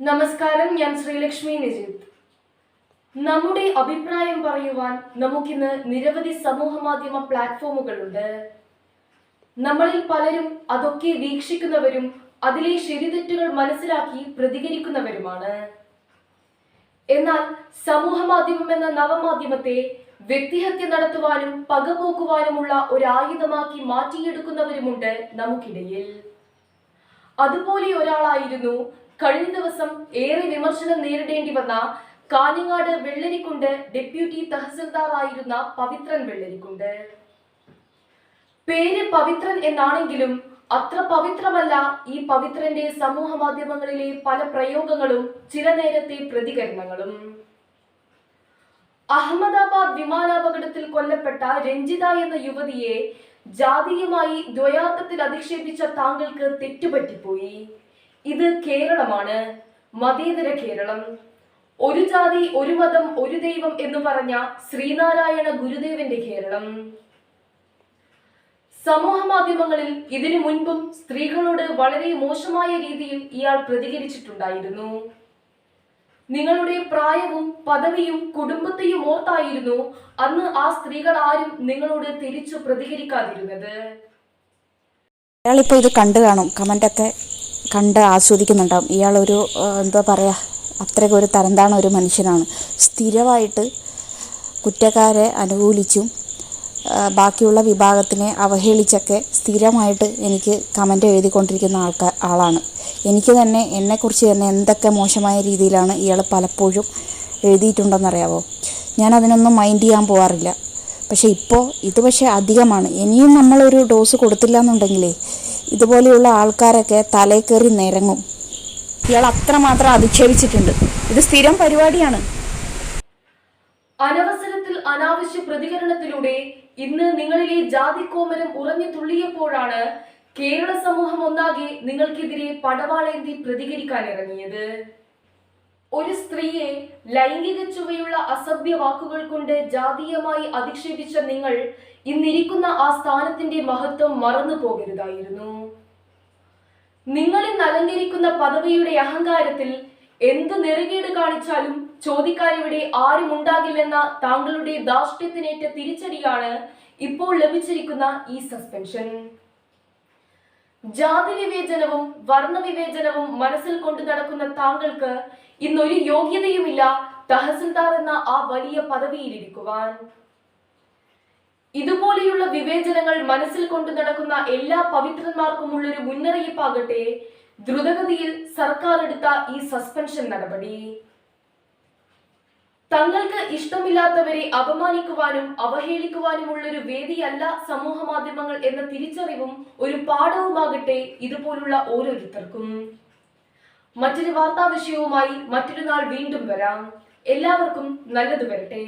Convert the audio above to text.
നമസ്കാരം ഞാൻ ശ്രീലക്ഷ്മി നിജിത്. നമ്മുടെ അഭിപ്രായം പറയുവാൻ നമുക്കിന്ന് നിരവധി സമൂഹ മാധ്യമ പ്ലാറ്റ്ഫോമുകളുണ്ട്. നമ്മളിൽ പലരും അതൊക്കെ വീക്ഷിക്കുന്നവരും അതിലെ ശരിതെറ്റുകൾ മനസ്സിലാക്കി പ്രതികരിക്കുന്നവരുമാണ്. എന്നാൽ സമൂഹ മാധ്യമം എന്ന നവമാധ്യമത്തെ വ്യക്തിഹത്യ നടത്തുവാനും പകപോക്കുവാനുമുള്ള ഒരു ആയുധമാക്കി മാറ്റിയെടുക്കുന്നവരുമുണ്ട് നമുക്കിടയിൽ. അതുപോലെ ഒരാളായിരുന്നു കഴിഞ്ഞ ദിവസം ഏറെ വിമർശനം നേരിടേണ്ടി വന്ന കാഞ്ഞങ്ങാട് വെള്ളരിക്കുണ്ട് ഡെപ്യൂട്ടി തഹസിൽദാർ ആയിരുന്ന പവിത്രൻ വെള്ളരിക്കുണ്ട്. പേര് പവിത്രൻ എന്നാണെങ്കിലും അത്ര പവിത്രമല്ല ഈ പവിത്രന്റെ സമൂഹ മാധ്യമങ്ങളിലെ പല പ്രയോഗങ്ങളും ചില നേരത്തെ പ്രതികരണങ്ങളും. അഹമ്മദാബാദ് വിമാനാപകടത്തിൽ കൊല്ലപ്പെട്ട രഞ്ജിത എന്ന യുവതിയെ ജാതീയമായി ദ്വയാർത്ഥത്തിൽ അധിക്ഷേപിച്ച താങ്കൾക്ക് തെറ്റുപറ്റിപ്പോയി. ഇത് കേരളമാണ്. മതേതര കേരളം. ഒരു ജാതി ഒരു മതം ഒരു ദൈവം എന്ന് പറഞ്ഞ ശ്രീനാരായണ ഗുരുദേവന്റെ കേരളം. സമൂഹ മാധ്യമങ്ങളിൽ ഇതിനു മുൻപും സ്ത്രീകളോട് വളരെ മോശമായ രീതിയിൽ ഇയാൾ പ്രതികരിച്ചിട്ടുണ്ടായിരുന്നു. നിങ്ങളുടെ പ്രായവും പദവിയും കുടുംബത്തെയും ഓർത്തായിരുന്നു അന്ന് ആ സ്ത്രീകൾ ആരും നിങ്ങളോട് തിരിച്ചു പ്രതികരിക്കാതിരുന്നത്. അയാളിപ്പോൾ ഇത് കണ്ടു കാണും. കമന്റൊക്കെ കണ്ട് ആസ്വദിക്കുന്നുണ്ടാവും. ഇയാളൊരു എന്താ പറയുക അത്രയ്ക്ക് ഒരു തരംതാണ ഒരു മനുഷ്യനാണ്. സ്ഥിരമായിട്ട് കുറ്റക്കാരെ അനുകൂലിച്ചും ബാക്കിയുള്ള വിഭാഗത്തിനെ അവഹേളിച്ചൊക്കെ സ്ഥിരമായിട്ട് എനിക്ക് കമന്റ് എഴുതിക്കൊണ്ടിരിക്കുന്ന ആൾക്കാർ ആളാണ്. എനിക്ക് തന്നെ എന്നെക്കുറിച്ച് തന്നെ എന്തൊക്കെ മോശമായ രീതിയിലാണ് ഇയാൾ പലപ്പോഴും എഴുതിയിട്ടുണ്ടെന്നറിയാവോ? ഞാൻ അതിനൊന്നും മൈൻഡ് ചെയ്യാൻ പോകാറില്ല പക്ഷേ ഇപ്പോൾ ഇത് പക്ഷേ അധികമാണ്. ഇനിയും നമ്മളൊരു ഡോസ് കൊടുത്തില്ല എന്നുണ്ടെങ്കിലേ ഇതുപോലെയുള്ള ആൾക്കാരൊക്കെ തലേ നിരങ്ങും. ഇയാൾ അത്രമാത്രം അധിക്ഷേപിച്ചിട്ടുണ്ട്. ഇത് സ്ഥിരം പരിപാടിയാണ്. അനവസരത്തിൽ അനാവശ്യ പ്രതികരണത്തിലൂടെ ഇന്ന് നിങ്ങളിലെ ജാതിക്കോമരം ഉറഞ്ഞു തുള്ളിയപ്പോഴാണ് കേരള സമൂഹം ഒന്നാകെ നിങ്ങൾക്കെതിരെ പടവാളേന്തി പ്രതികരിക്കാൻ ഇറങ്ങിയത്. ഒരു സ്ത്രീയെ ലൈംഗിക ചുവയുള്ള അസഭ്യ വാക്കുകൾ കൊണ്ട് ജാതീയമായി അധിക്ഷേപിച്ച നിങ്ങൾ ഇന്നിരിക്കുന്ന ആ സ്ഥാനത്തിന്റെ മഹത്വം മറന്നു പോകരുതായിരുന്നു. ഇന്ന് അലങ്കരിക്കുന്ന പദവിയുടെ അഹങ്കാരത്തിൽ എന്ത് നെറുകേട് കാണിച്ചാലും ചോദിക്കാനിവിടെ ആരും ഉണ്ടാകില്ലെന്ന താങ്കളുടെ ധാർഷ്ട്യത്തിനേറ്റ തിരിച്ചടിയാണ് ഇപ്പോൾ ലഭിച്ചിരിക്കുന്ന ഈ സസ്പെൻഷൻ. ജാതി വിവേചനവും വർണവിവേചനവും മനസ്സിൽ കൊണ്ടു നടക്കുന്ന താങ്കൾക്ക് ഇന്നൊരു യോഗ്യതയുമില്ല തഹസിൽദാർ എന്ന ആ വലിയ പദവിയിലിരിക്കുവാൻ. ഇതുപോലെയുള്ള വിവേചനങ്ങൾ മനസ്സിൽ കൊണ്ടു നടക്കുന്ന എല്ലാ പവിത്രന്മാർക്കുമുള്ളൊരു മുന്നറിയിപ്പാകട്ടെ ദ്രുതഗതിയിൽ സർക്കാർ എടുത്ത ഈ സസ്പെൻഷൻ നടപടി. തങ്ങൾക്ക് ഇഷ്ടമില്ലാത്തവരെ അപമാനിക്കുവാനും അവഹേളിക്കുവാനുമുള്ളൊരു വേദിയല്ല സമൂഹ മാധ്യമങ്ങൾ എന്ന തിരിച്ചറിവും ഒരു പാഠവുമാകട്ടെ ഇതുപോലുള്ള ഓരോരുത്തർക്കും. മറ്റൊരു വാർത്താ വിഷയവുമായി മറ്റൊരു നാൾ വീണ്ടും വരാം. എല്ലാവർക്കും നല്ലത് വരട്ടെ.